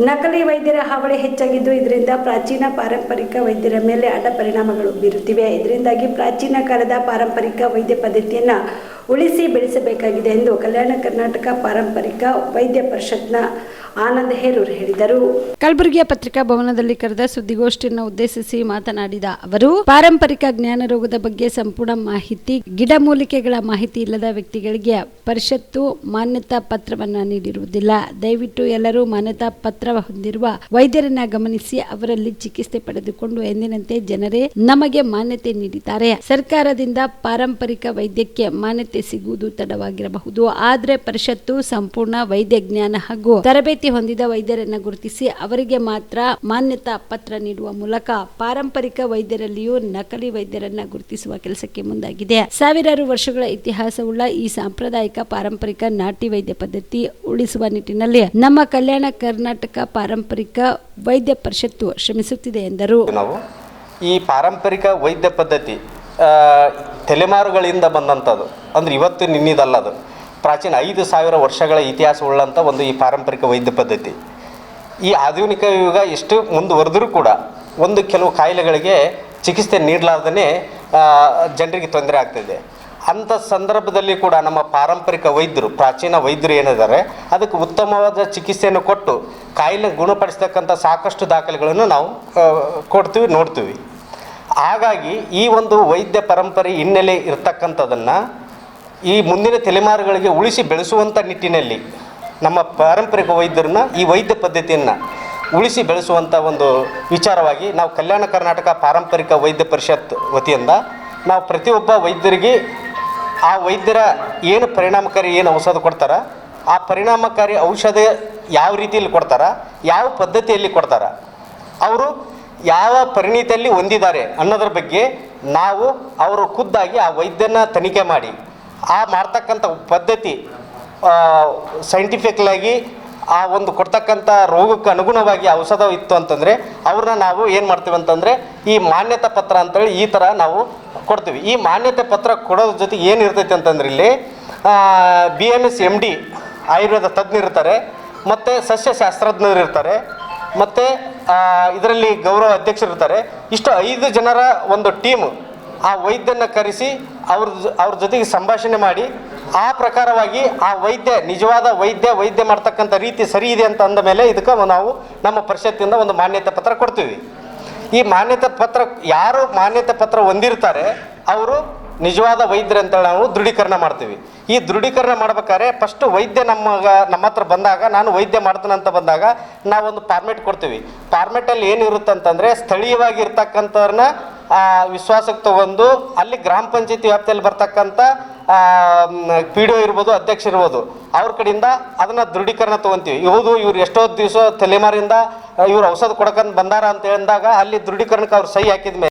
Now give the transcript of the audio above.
ನಕಲಿ ವೈದ್ಯರ ಹಾವಳಿ ಹೆಚ್ಚಾಗಿದ್ದು, ಇದರಿಂದ ಪ್ರಾಚೀನ ಪಾರಂಪರಿಕ ವೈದ್ಯರ ಮೇಲೆ ಅಡ್ಡ ಪರಿಣಾಮಗಳು ಬೀರುತ್ತಿವೆ. ಇದರಿಂದಾಗಿ ಪ್ರಾಚೀನ ಕಾಲದ ಪಾರಂಪರಿಕ ವೈದ್ಯ ಪದ್ಧತಿಯನ್ನು ಉಳಿಸಿ ಬೆಳೆಸಬೇಕಾಗಿದೆ ಎಂದು ಕಲ್ಯಾಣ ಕರ್ನಾಟಕ ಪಾರಂಪರಿಕ ವೈದ್ಯ ಪರಿಷತ್ನ ಆನಂದ್ ಹೇರೂರು ಹೇಳಿದರು. ಕಲಬುರಗಿಯ ಪತ್ರಿಕಾ ಭವನದಲ್ಲಿ ಕರೆದ ಸುದ್ದಿಗೋಷ್ಠಿಯನ್ನು ಉದ್ದೇಶಿಸಿ ಮಾತನಾಡಿದ ಅವರು, ಪಾರಂಪರಿಕ ಜ್ಞಾನ ರೋಗದ ಬಗ್ಗೆ ಸಂಪೂರ್ಣ ಮಾಹಿತಿ ಗಿಡಮೂಲಿಕೆಗಳ ಮಾಹಿತಿ ಇಲ್ಲದ ವ್ಯಕ್ತಿಗಳಿಗೆ ಪರಿಷತ್ತು ಮಾನ್ಯತಾ ಪತ್ರವನ್ನ ನೀಡಿರುವುದಿಲ್ಲ. ದಯವಿಟ್ಟು ಎಲ್ಲರೂ ಮಾನ್ಯತಾ ಪತ್ರ ಹೊಂದಿರುವ ವೈದ್ಯರನ್ನ ಗಮನಿಸಿ ಅವರಲ್ಲಿ ಚಿಕಿತ್ಸೆ ಪಡೆದುಕೊಂಡು ಎಂದಿನಂತೆ ಜನರೇ ನಮಗೆ ಮಾನ್ಯತೆ ನೀಡಿದ್ದಾರೆ. ಸರ್ಕಾರದಿಂದ ಪಾರಂಪರಿಕ ವೈದ್ಯಕ್ಕೆ ಮಾನ್ಯತೆ ಸಿಗುವುದು ತಡವಾಗಿರಬಹುದು. ಆದರೆ ಪರಿಷತ್ತು ಸಂಪೂರ್ಣ ವೈದ್ಯ ಜ್ಞಾನ ಹಾಗೂ ತರಬೇತಿ ಹೊಂದಿದ ವೈದ್ಯರನ್ನ ಗುರುತಿಸಿ ಅವರಿಗೆ ಮಾತ್ರ ಮಾನ್ಯತಾ ಪತ್ರ ನೀಡುವ ಮೂಲಕ ಪಾರಂಪರಿಕ ವೈದ್ಯರಲ್ಲಿಯೂ ನಕಲಿ ವೈದ್ಯರನ್ನ ಗುರುತಿಸುವ ಕೆಲಸಕ್ಕೆ ಮುಂದಾಗಿದೆ. ಸಾವಿರಾರು ವರ್ಷಗಳ ಇತಿಹಾಸವುಳ್ಳ ಈ ಸಾಂಪ್ರದಾಯಿಕ ಪಾರಂಪರಿಕ ನಾಟಿ ವೈದ್ಯ ಪದ್ಧತಿ ಉಳಿಸುವ ನಿಟ್ಟಿನಲ್ಲಿ ನಮ್ಮ ಕಲ್ಯಾಣ ಕರ್ನಾಟಕ ಪಾರಂಪರಿಕ ವೈದ್ಯ ಪರಿಷತ್ತು ಶ್ರಮಿಸುತ್ತಿದೆ ಎಂದರು. ನಾವು ಈ ಪಾರಂಪರಿಕ ವೈದ್ಯ ಪದ್ಧತಿ ತಲೆಮಾರುಗಳಿಂದ ಬಂದಂಥದ್ದು. ಅಂದ್ರೆ ಇವತ್ತು ನಿನ್ನಿದಲ್ಲ ಅದು. ಪ್ರಾಚೀನ ಐದು ಸಾವಿರ ವರ್ಷಗಳ ಇತಿಹಾಸ ಉಳ್ಳಂಥ ಒಂದು ಈ ಪಾರಂಪರಿಕ ವೈದ್ಯ ಪದ್ಧತಿ. ಈ ಆಧುನಿಕ ಯುಗ ಎಷ್ಟು ಮುಂದುವರೆದರೂ ಕೂಡ ಒಂದು ಕೆಲವು ಕಾಯಿಲೆಗಳಿಗೆ ಚಿಕಿತ್ಸೆ ನೀಡಲಾರ್ದೇ ಜನರಿಗೆ ತೊಂದರೆ ಆಗ್ತಿದೆ. ಅಂಥ ಸಂದರ್ಭದಲ್ಲಿ ಕೂಡ ನಮ್ಮ ಪಾರಂಪರಿಕ ವೈದ್ಯರು, ಪ್ರಾಚೀನ ವೈದ್ಯರು ಏನಿದ್ದಾರೆ, ಅದಕ್ಕೆ ಉತ್ತಮವಾದ ಚಿಕಿತ್ಸೆಯನ್ನು ಕೊಟ್ಟು ಕಾಯಿಲೆ ಗುಣಪಡಿಸ್ತಕ್ಕಂಥ ಸಾಕಷ್ಟು ದಾಖಲೆಗಳನ್ನು ನಾವು ಕೊಡ್ತೀವಿ, ನೋಡ್ತೀವಿ. ಹಾಗಾಗಿ ಈ ಒಂದು ವೈದ್ಯ ಪರಂಪರೆ ಹಿನ್ನೆಲೆ ಇರತಕ್ಕಂಥದ್ದನ್ನು ಈ ಮುಂದಿನ ತಲೆಮಾರುಗಳಿಗೆ ಉಳಿಸಿ ಬೆಳೆಸುವಂಥ ನಿಟ್ಟಿನಲ್ಲಿ ನಮ್ಮ ಪಾರಂಪರಿಕ ವೈದ್ಯರನ್ನ ಈ ವೈದ್ಯ ಪದ್ಧತಿಯನ್ನು ಉಳಿಸಿ ಬೆಳೆಸುವಂಥ ಒಂದು ವಿಚಾರವಾಗಿ ನಾವು ಕಲ್ಯಾಣ ಕರ್ನಾಟಕ ಪಾರಂಪರಿಕ ವೈದ್ಯ ಪರಿಷತ್ ವತಿಯಿಂದ ನಾವು ಪ್ರತಿಯೊಬ್ಬ ವೈದ್ಯರಿಗೆ ಆ ವೈದ್ಯರ ಏನು ಪರಿಣಾಮಕಾರಿ, ಏನು ಔಷಧ ಕೊಡ್ತಾರ, ಆ ಪರಿಣಾಮಕಾರಿ ಔಷಧ ಯಾವ ರೀತಿಯಲ್ಲಿ ಕೊಡ್ತಾರ, ಯಾವ ಪದ್ಧತಿಯಲ್ಲಿ ಕೊಡ್ತಾರ, ಅವರು ಯಾವ ಪರಿಣಿತಿಯಲ್ಲಿ ಹೊಂದಿದ್ದಾರೆ ಅನ್ನೋದ್ರ ಬಗ್ಗೆ ನಾವು ಅವರು ಖುದ್ದಾಗಿ ಆ ವೈದ್ಯನ ತನಿಖೆ ಮಾಡಿ, ಆ ಮಾಡ್ತಕ್ಕಂಥ ಪದ್ಧತಿ ಸೈಂಟಿಫಿಕ್ಲಾಗಿ ಆ ಒಂದು ಕೊಡ್ತಕ್ಕಂಥ ರೋಗಕ್ಕೆ ಅನುಗುಣವಾಗಿ ಔಷಧ ಇತ್ತು ಅಂತಂದರೆ ಅವ್ರನ್ನ ನಾವು ಏನು ಮಾಡ್ತೀವಿ ಅಂತಂದರೆ ಈ ಮಾನ್ಯತಾ ಪತ್ರ ಅಂತೇಳಿ ಈ ಥರ ನಾವು ಕೊಡ್ತೀವಿ. ಈ ಮಾನ್ಯತೆ ಪತ್ರ ಕೊಡೋದ್ರ ಏನು ಇರ್ತೈತೆ ಅಂತಂದ್ರೆ ಇಲ್ಲಿ B M S M D Ayurveda ತಜ್ಞರಿರ್ತಾರೆ, ಮತ್ತು ಸಸ್ಯಶಾಸ್ತ್ರಜ್ಞರು ಇರ್ತಾರೆ ಮತ್ತು ಇದರಲ್ಲಿ ಗೌರವ ಅಧ್ಯಕ್ಷರಿರ್ತಾರೆ. ಇಷ್ಟು ಐದು ಜನರ ಒಂದು ಟೀಮ್ ಆ ವೈದ್ಯನ ಕರೆಸಿ ಅವ್ರ ಅವ್ರ ಜೊತೆಗೆ ಸಂಭಾಷಣೆ ಮಾಡಿ, ಆ ಪ್ರಕಾರವಾಗಿ ಆ ವೈದ್ಯ, ನಿಜವಾದ ವೈದ್ಯ ವೈದ್ಯ ಮಾಡ್ತಕ್ಕಂಥ ರೀತಿ ಸರಿ ಇದೆ ಅಂತ ಅಂದ ಮೇಲೆ ಇದಕ್ಕೆ ನಾವು ನಮ್ಮ ಪರಿಷತ್ತಿಂದ ಒಂದು ಮಾನ್ಯತೆ ಪತ್ರ ಕೊಡ್ತೀವಿ. ಈ ಮಾನ್ಯತೆ ಪತ್ರ, ಯಾರು ಮಾನ್ಯತೆ ಪತ್ರ ಹೊಂದಿರ್ತಾರೆ, ಅವರು ನಿಜವಾದ ವೈದ್ಯರು ಅಂತೇಳಿ ನಾವು ದೃಢೀಕರಣ ಮಾಡ್ತೀವಿ. ಈ ದೃಢೀಕರಣ ಮಾಡ್ಬೇಕಾದ್ರೆ ಫಸ್ಟ್ ವೈದ್ಯ ನಮ್ಮಗ, ನಮ್ಮ ಹತ್ರ ಬಂದಾಗ, ನಾನು ವೈದ್ಯ ಮಾಡ್ತೀನಿ ಅಂತ ಬಂದಾಗ ನಾವೊಂದು ಫಾರ್ಮೆಟ್ ಕೊಡ್ತೀವಿ. ಫಾರ್ಮೆಟಲ್ಲಿ ಏನಿರುತ್ತೆ ಅಂತಂದರೆ ಸ್ಥಳೀಯವಾಗಿ ಇರ್ತಕ್ಕಂಥವ್ರನ್ನ ವಿಶ್ವಾಸಕ್ಕೆ ತಗೊಂಡು ಅಲ್ಲಿ ಗ್ರಾಮ ಪಂಚಾಯತಿ ವ್ಯಾಪ್ತಿಯಲ್ಲಿ ಬರ್ತಕ್ಕಂಥ ಪಿ ಡಿ ಒ ಇರ್ಬೋದು, ಅಧ್ಯಕ್ಷ ಇರ್ಬೋದು, ಅವ್ರ ಕಡೆಯಿಂದ ಅದನ್ನು ದೃಢೀಕರಣ ತೊಗೊತೀವಿ. ಹೌದು ಇವ್ರು ಎಷ್ಟೋ ದಿವಸ ತಲೆಮಾರಿಂದ, ಇವ್ರು ಔಷಧ ಕೊಡಕಂತ ಬಂದಾರ ಅಂತ ಹೇಳಿದಾಗ ಅಲ್ಲಿ ದೃಢೀಕರಣಕ್ಕೆ ಅವ್ರು ಸಹಿ ಹಾಕಿದ